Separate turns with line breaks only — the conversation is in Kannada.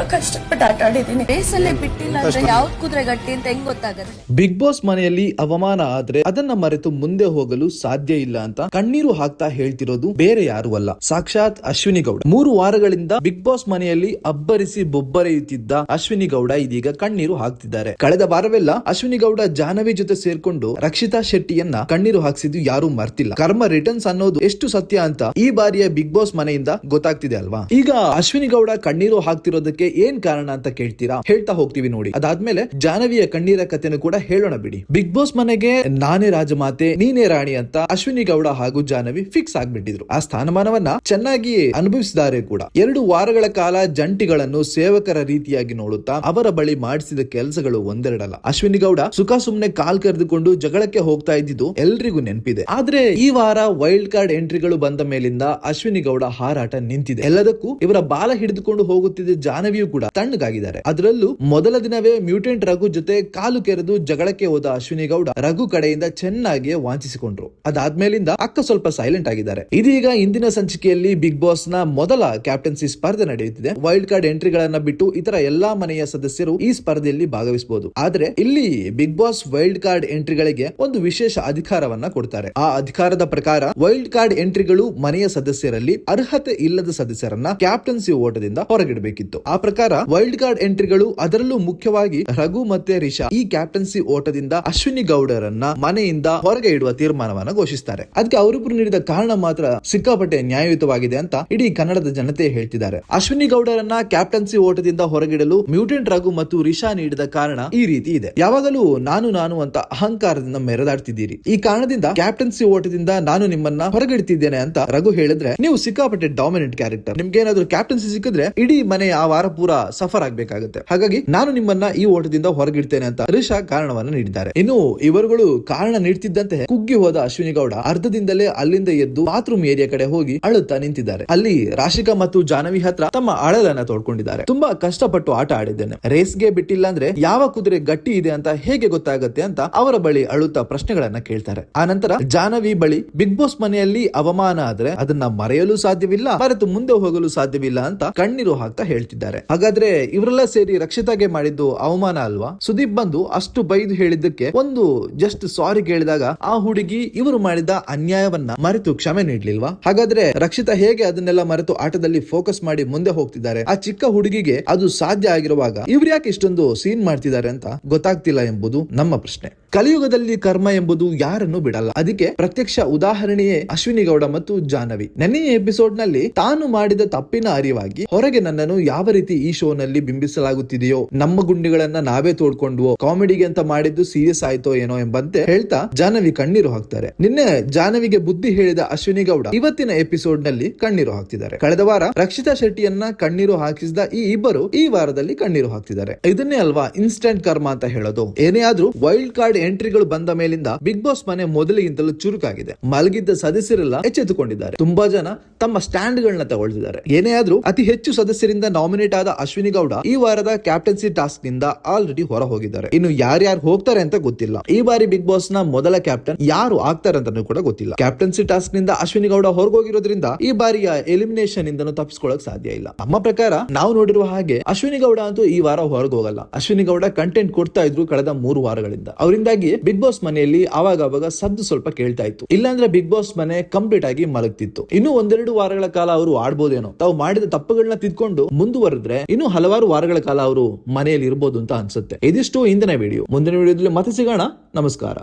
ತುಂಬಾ ಕಷ್ಟಪಟ್ಟು ಆಟ ಆಡಿದೀನಿ
ರೇಸಲ್ಲೇ ಬಿಟ್ಟಿಲ್ಲ ಅಂದ್ರೆ ಯಾವ್ದು ಕುದುರೆ ಗಟ್ಟಿ ಅಂತ ಹೆಂಗ್ ಗೊತ್ತಾಗತ್ತೆ?
ಬಿಗ್ ಬಾಸ್ ಮನೆಯಲ್ಲಿ ಅವಮಾನ ಆದ್ರೆ ಅದನ್ನ ಮರೆತು ಮುಂದೆ ಹೋಗಲು ಸಾಧ್ಯ ಇಲ್ಲ ಅಂತ ಕಣ್ಣೀರು ಹಾಕ್ತಾ ಹೇಳ್ತಿರೋದು ಬೇರೆ ಯಾರು ಅಲ್ಲ. ಸಾಕ್ಷಾತ್ ಅಶ್ವಿನಿ ಗೌಡ. ಮೂರು ವಾರಗಳಿಂದ ಬಿಗ್ ಬಾಸ್ ಮನೆಯಲ್ಲಿ ಅಬ್ಬರಿಸಿ ಬೊಬ್ಬರೆಯುತ್ತಿದ್ದ ಅಶ್ವಿನಿ ಗೌಡ ಇದೀಗ ಕಣ್ಣೀರು ಹಾಕ್ತಿದ್ದಾರೆ. ಕಳೆದ ವಾರವೆಲ್ಲ ಅಶ್ವಿನಿ ಗೌಡ ಜಾಹ್ನವಿ ಜೊತೆ ಸೇರ್ಕೊಂಡು ರಕ್ಷಿತಾ ಶೆಟ್ಟಿಯನ್ನ ಕಣ್ಣೀರು ಹಾಕ್ಸಿದ್ದು ಯಾರು ಮರ್ತಿಲ್ಲ. ಕರ್ಮ ರಿಟರ್ನ್ಸ್ ಅನ್ನೋದು ಎಷ್ಟು ಸತ್ಯ ಅಂತ ಈ ಬಾರಿಯ ಬಿಗ್ ಬಾಸ್ ಮನೆಯಿಂದ ಗೊತ್ತಾಗ್ತಿದೆ ಅಲ್ವಾ? ಈಗ ಅಶ್ವಿನಿ ಗೌಡ ಕಣ್ಣೀರು ಹಾಕ್ತಿರೋದಕ್ಕೆ ಏನ್ ಕಾರಣ ಅಂತ ಕೇಳ್ತೀರಾ? ಹೇಳ್ತಾ ಹೋಗ್ತೀವಿ ನೋಡಿ. ಅದಾದ್ಮೇಲೆ ಜಾನವಿಯ ಕಣ್ಣೀರ ಕಥೆನು ಕೂಡ ಹೇಳೋಣ ಬಿಡಿ. ಬಿಗ್ ಬಾಸ್ ಮನೆಗೆ ನಾನೇ ರಾಜಮಾತೆ, ನೀನೇ ರಾಣಿ ಅಂತ ಅಶ್ವಿನಿ ಗೌಡ ಹಾಗೂ ಜಾನವಿ ಫಿಕ್ಸ್ ಆಗ್ಬಿಟ್ಟಿದ್ರು. ಆ ಸ್ಥಾನಮಾನವನ್ನ ಚೆನ್ನಾಗಿ ಅನುಭವಿಸಿದ್ದಾರೆ ಕೂಡ. ಎರಡು ವಾರಗಳ ಕಾಲ ಜಂಟಿಗಳನ್ನು ಸೇವಕರ ರೀತಿಯಾಗಿ ನೋಡುತ್ತಾ ಅವರ ಬಳಿ ಮಾಡಿಸಿದ ಕೆಲಸಗಳು ಒಂದೆರಡಲ್ಲ. ಅಶ್ವಿನಿ ಗೌಡ ಸುಖ ಸುಮ್ನೆ ಕಾಲ್ ಕರೆದುಕೊಂಡು ಜಗಳಕ್ಕೆ ಹೋಗ್ತಾ ಇದ್ದಿದ್ದು ಎಲ್ರಿಗೂ ನೆನಪಿದೆ. ಆದ್ರೆ ಈ ವಾರ ವೈಲ್ಡ್ ಕಾರ್ಡ್ ಎಂಟ್ರಿಗಳು ಬಂದ ಮೇಲಿಂದ ಅಶ್ವಿನಿ ಗೌಡ ಹಾರಾಟ ನಿಂತಿದೆ. ಎಲ್ಲದಕ್ಕೂ ಇವರ ಬಾಲ ಹಿಡಿದುಕೊಂಡು ಹೋಗುತ್ತಿದ್ದ ಜಾಹ್ನವಿಯು ಕೂಡ ತಣ್ಣಗಾಗಿದ್ದಾರೆ. ಅದರಲ್ಲೂ ಮೊದಲ ದಿನವೇ ಮ್ಯೂಟೆಂಟ್ ರಘು ಜೊತೆ ಕಾಲು ಕೆರೆದು ಜಗಳಕ್ಕೆ ಹೋದ ಅಶ್ವಿನಿ ಗೌಡ ರಘು ಕಡೆಯಿಂದ ಚೆನ್ನಾಗಿ ವಾಂಚಿಸಿಕೊಂಡ್ರು. ಅದಾದ್ಮೇಲಿಂದ ಅಕ್ಕ ಸ್ವಲ್ಪ ಸೈಲೆಂಟ್ ಆಗಿದ್ದಾರೆ. ಇದೀಗ ಇಂದಿನ ಸಂಚಿಕೆಯಲ್ಲಿ ಬಿಗ್ ಬಾಸ್ನ ಮೊದಲ ಕ್ಯಾಪ್ಟನ್ಸಿ ಸ್ಪರ್ಧೆ ನಡೆಯುತ್ತಿದೆ. ವೈಲ್ಡ್ ಕಾರ್ಡ್ ಎಂಟ್ರಿಗಳನ್ನ ಬಿಟ್ಟು ಇತರ ಎಲ್ಲಾ ಮನೆಯ ಸದಸ್ಯರು ಈ ಸ್ಪರ್ಧೆಯಲ್ಲಿ ಭಾಗವಹಿಸಬಹುದು. ಆದ್ರೆ ಇಲ್ಲಿ ಬಿಗ್ ಬಾಸ್ ವೈಲ್ಡ್ ಕಾರ್ಡ್ ಎಂಟ್ರಿಗಳಿಗೆ ಒಂದು ವಿಶೇಷ ಅಧಿಕಾರವನ್ನ ಕೊಡ್ತಾರೆ. ಆ ಅಧಿಕಾರದ ಪ್ರಕಾರ ವೈಲ್ಡ್ ಕಾರ್ಡ್ ಎಂಟ್ರಿಗಳು ಮನೆಯ ಸದಸ್ಯರಲ್ಲಿ ಅರ್ಹತೆ ಇಲ್ಲದ ಸದಸ್ಯರನ್ನ ಕ್ಯಾಪ್ಟನ್ಸಿ ಓಟದಿಂದ ಹೊರಗಿಡಬೇಕಿತ್ತು. ಆ ಪ್ರಕಾರ ವೈಲ್ಡ್ ಕಾರ್ಡ್ ಎಂಟ್ರಿಗಳು ಅದರಲ್ಲೂ ಮುಖ್ಯವಾಗಿ ರಘು ಮತ್ತೆ ರಿಷಾ ಈ ಕ್ಯಾಪ್ಟನ್ಸಿ ಓಟದಿಂದ ಅಶ್ವಿನಿ ಗೌಡರನ್ನ ಮನೆಯಿಂದ ಹೊರಗೆ ಇಡುವ ತೀರ್ಮಾನವನ್ನ ಘೋಷಿಸ್ತಾರೆ. ಅದಕ್ಕೆ ಅವರಿಬ್ಬರು ನೀಡಿದ ಕಾರಣ ಮಾತ್ರ ಸಿಕ್ಕಾಪಟ್ಟೆ ನ್ಯಾಯಯುತವಾಗಿದೆ ಅಂತ ಇಡೀ ಕನ್ನಡದ ಜನತೆ ಹೇಳ್ತಿದ್ದಾರೆ. ಅಶ್ವಿನಿ ಗೌಡರನ್ನ ಕ್ಯಾಪ್ಟನ್ಸಿ ಓಟದಿಂದ ಹೊರಗಿಡಲು ಮ್ಯೂಟೆಂಟ್ ರಘು ಮತ್ತು ರಿಷಾ ನೀಡಿದ ಕಾರಣ ಈ ರೀತಿ ಇದೆ. ಯಾವಾಗಲೂ ನಾನು ನಾನು ಅಂತ ಅಹಂಕಾರದಿಂದ ಮೆರೆದಾಡ್ತಿದ್ದೀರಿ. ಈ ಕಾರಣದಿಂದ ಕ್ಯಾಪ್ಟನ್ಸಿ ಓಟದಿಂದ ನಾನು ನಿಮ್ಮನ್ನ ಹೊರಗಿಡ್ತಿದ್ದೇನೆ ಅಂತ ರಘು ಹೇಳಿದ್ರೆ ನೀವು ಸಿಕ್ಕಾಪಟ್ಟೆ ಡಾಮಿನೆಂಟ್ ಕ್ಯಾರೆಕ್ಟರ್ ನಿಮ್ಗೆ ಏನಾದ್ರು ಕ್ಯಾಪ್ಟನ್ಸಿ ಸಿಕ್ಕಿದ್ರೆ ಇಡೀ ಮನೆ ಆ ವಾರ ಪೂರ ಸಫರ್ ಆಗ್ಬೇಕಾಗುತ್ತೆ. ಹಾಗಾಗಿ ನಾನು ನಿಮ್ಮನ್ನ ಈ ಓಟದಿಂದ ಹೊರಗಿಡ್ತೇನೆ ಅಂತ ಹರೀಶ ಕಾರಣವನ್ನ ನೀಡಿದ್ದಾರೆ. ಇನ್ನು ಇವರುಗಳು ಕಾರಣ ನೀಡ್ತಿದ್ದಂತೆ ಕುಗ್ಗಿ ಹೋದ ಅಶ್ವಿನಿ ಗೌಡ ಅರ್ಧದಿಂದಲೇ ಅಲ್ಲಿಂದ ಎದ್ದು ಬಾತ್ರೂಮ್ ಏರಿಯಾ ಕಡೆ ಹೋಗಿ ಅಳುತ್ತಾ ನಿಂತಿದ್ದಾರೆ. ಅಲ್ಲಿ ರಾಶಿಕಾ ಮತ್ತು ಜಾನವಿ ಹತ್ರ ತಮ್ಮ ಅಳಲನ್ನ ತೋಡ್ಕೊಂಡಿದ್ದಾರೆ. ತುಂಬಾ ಕಷ್ಟಪಟ್ಟು ಆಟ ಆಡಿದ್ದೇನೆ. ರೇಸ್ಗೆ ಬಿಟ್ಟಿಲ್ಲ ಅಂದ್ರೆ ಯಾವ ಕುದುರೆ ಗಟ್ಟಿ ಇದೆ ಅಂತ ಹೇಗೆ ಗೊತ್ತಾಗುತ್ತೆ ಅಂತ ಅವರ ಬಳಿ ಅಳುತ್ತಾ ಪ್ರಶ್ನೆಗಳನ್ನ ಕೇಳ್ತಾರೆ. ಆ ನಂತರ ಜಾನವಿ ಬಳಿ ಬಿಗ್ ಬಾಸ್ ಮನೆಯಲ್ಲಿ ಅವಮಾನ ಆದ್ರೆ ಅದನ್ನ ಮರೆಯಲು ಸಾಧ್ಯವಿಲ್ಲ, ಮರೆತು ಮುಂದೆ ಹೋಗಲು ಸಾಧ್ಯವಿಲ್ಲ ಅಂತ ಕಣ್ಣೀರು ಹಾಕ್ತಾ ಹೇಳ್ತಿದ್ದಾರೆ. ಹಾಗಾದ್ರೆ ಇವರೆಲ್ಲ ಸೇರಿ ರಕ್ಷಿತಾಗೆ ಮಾಡಿದ್ದು ಅವಮಾನ ಅಲ್ವಾ? ಸುದೀಪ್ ಬಂದು ಅಷ್ಟು ಬೈದು ಹೇಳಿದ್ದಕ್ಕೆ ಒಂದು ಜಸ್ಟ್ ಸಾರಿ ಕೇಳಿದಾಗ ಆ ಹುಡುಗಿ ಇವರು ಮಾಡಿದ ಅನ್ಯಾಯವನ್ನ ಮರೆತು ಕ್ಷಮೆ ನೀಡ್ಲಿಲ್ವಾ? ಹಾಗಾದ್ರೆ ರಕ್ಷಿತಾ ಹೇಗೆ ಅದನ್ನೆಲ್ಲ ಮರೆತು ಆಟದಲ್ಲಿ ಫೋಕಸ್ ಮಾಡಿ ಮುಂದೆ ಹೋಗ್ತಿದ್ದಾರೆ? ಆ ಚಿಕ್ಕ ಹುಡುಗಿಗೆ ಅದು ಸಾಧ್ಯ ಆಗಿರುವಾಗ ಇವ್ರು ಯಾಕೆ ಇಷ್ಟೊಂದು ಸೀನ್ ಮಾಡ್ತಿದ್ದಾರೆ ಅಂತ ಗೊತ್ತಾಗ್ತಿಲ್ಲ ಎಂಬುದು ನಮ್ಮ ಪ್ರಶ್ನೆ. ಕಲಿಯುಗದಲ್ಲಿ ಕರ್ಮ ಎಂಬುದು ಯಾರನ್ನು ಬಿಡಲ್ಲ. ಅದಕ್ಕೆ ಪ್ರತ್ಯಕ್ಷ ಉದಾಹರಣೆಯೇ ಅಶ್ವಿನಿ ಗೌಡ ಮತ್ತು ಜಾನವಿ ನೆನ್ನೆಯ ಎಪಿಸೋಡ್ನಲ್ಲಿ ತಾನು ಮಾಡಿದ ತಪ್ಪಿನ ಅರಿವಾಗಿ ಹೊರಗೆ ನನ್ನನ್ನು ಯಾವ ರೀತಿ ಈ ಶೋ ನಲ್ಲಿ ಬಿಂಬಿಸಲಾಗುತ್ತಿದೆಯೋ, ನಮ್ಮ ಗುಂಡಿಗಳನ್ನ ನಾವೇ ತೋಡ್ಕೊಂಡ್ವೋ, ಕಾಮಿಡಿಗೆ ಅಂತ ಮಾಡಿದ್ದು ಸೀರಿಯಸ್ ಆಯ್ತೋ ಏನೋ ಎಂಬಂತೆ ಹೇಳ್ತಾ ಜಾನವಿ ಕಣ್ಣೀರು ಹಾಕ್ತಾರೆ. ನಿನ್ನೆ ಜಾಹ್ನವಿಗೆ ಬುದ್ಧಿ ಹೇಳಿದ ಅಶ್ವಿನಿ ಗೌಡ ಇವತ್ತಿನ ಎಪಿಸೋಡ್ನಲ್ಲಿ ಕಣ್ಣೀರು ಹಾಕ್ತಿದ್ದಾರೆ. ಕಳೆದ ವಾರ ರಕ್ಷಿತಾ ಶೆಟ್ಟಿಯನ್ನ ಕಣ್ಣೀರು ಹಾಕಿಸಿದ ಈ ಇಬ್ಬರು ಈ ವಾರದಲ್ಲಿ ಕಣ್ಣೀರು ಹಾಕ್ತಿದ್ದಾರೆ. ಇದನ್ನೇ ಅಲ್ವಾ ಇನ್ಸ್ಟೆಂಟ್ ಕರ್ಮ ಅಂತ ಹೇಳೋದು? ಏನೇ ಆದ್ರೂ ವೈಲ್ಡ್ ಕಾರ್ಡ್ ಎಂಟ್ರಿಗಳು ಬಂದ ಮೇಲಿಂದ ಬಿಗ್ ಬಾಸ್ ಮನೆ ಮೊದಲಿಗಿಂತಲೂ ಚುರುಕಾಗಿದೆ. ಮಲಗಿದ್ದ ಸದಸ್ಯರೆಲ್ಲ ಎಚ್ಚೆತ್ತುಕೊಂಡಿದ್ದಾರೆ. ತುಂಬಾ ಜನ ತಮ್ಮ ಸ್ಟ್ಯಾಂಡ್ ಗಳನ್ನ ತಗೊಳ್ತಿದ್ದಾರೆ. ಏನೇ ಆದ್ರೂ ಅತಿ ಹೆಚ್ಚು ಸದಸ್ಯರಿಂದ ನಾಮಿನೇಟ್ ಆದ ಅಶ್ವಿನಿ ಗೌಡ ಈ ವಾರದ ಕ್ಯಾಪ್ಟನ್ಸಿ ಟಾಸ್ಕ್ನಿಂದ ಆಲ್ರೆಡಿ ಹೊರ ಹೋಗಿದ್ದಾರೆ ಇನ್ನು ಯಾರ್ಯಾರು ಹೋಗ್ತಾರೆ ಅಂತ ಗೊತ್ತಿಲ್ಲ. ಈ ಬಾರಿ ಬಿಗ್ ಬಾಸ್ನ ಮೊದಲ ಕ್ಯಾಪ್ಟನ್ ಯಾರು ಆಗ್ತಾರೆ ಅಂತಾನೂ ಕೂಡ ಗೊತ್ತಿಲ್ಲ. ಕ್ಯಾಪ್ಟನ್ಸಿ ಟಾಸ್ಕ್ನಿಂದ ಅಶ್ವಿನಿ ಗೌಡ ಹೊರಗೋಗಿರೋದ್ರಿಂದ ಈ ಬಾರಿಯ ಎಲಿಮಿನೇಷನ್ ಇಂದನೂ ತಪ್ಪಿಸ್ಕೊಳ್ಳಕ್ ಸಾಧ್ಯ ಇಲ್ಲ. ನಮ್ಮ ಪ್ರಕಾರ ನಾವು ನೋಡಿರುವ ಹಾಗೆ ಅಶ್ವಿನಿ ಗೌಡ ಅಂತೂ ಈ ವಾರ ಹೊರಗೆ ಹೋಗಲ್ಲ ಅಶ್ವಿನಿ ಗೌಡ ಕಂಟೆಂಟ್ ಕೊಡ್ತಾ ಇದ್ರು ಕಳೆದ ಮೂರು ವಾರಗಳಿಂದ. ಅವರಿಂದಾಗಿ ಬಿಗ್ ಬಾಸ್ ಮನೆಯಲ್ಲಿ ಅವಾಗ ಅವಾಗ ಸದ್ದು ಸ್ವಲ್ಪ ಕೇಳ್ತಾ ಇತ್ತು. ಇಲ್ಲಾಂದ್ರೆ ಬಿಗ್ ಬಾಸ್ ಮನೆ ಕಂಪ್ಲೀಟ್ ಆಗಿ ಮಲಗ್ತಿತ್ತು. ಇನ್ನು ಒಂದೆರಡು ವಾರಗಳ ಕಾಲ ಅವರು ಆಡ್ಬೋದೇನೋ. ತಾವು ಮಾಡಿದ ತಪ್ಪುಗಳನ್ನ ತಿದ್ಕೊಂಡು ಮುಂದುವರೆದ್ರೆ ಇನ್ನು ಹಲವಾರು ವಾರಗಳ ಕಾಲ ಅವರು ಮನೆಯಲ್ಲಿ ಇರ್ಬೋದು ಅಂತ ಅನ್ಸುತ್ತೆ. ಇದಿಷ್ಟು ಇಂದಿನ ವಿಡಿಯೋ ಮುಂದಿನ ವಿಡಿಯೋದಲ್ಲಿ ಮತ್ತೆ ಸಿಗೋಣ. ನಮಸ್ಕಾರ.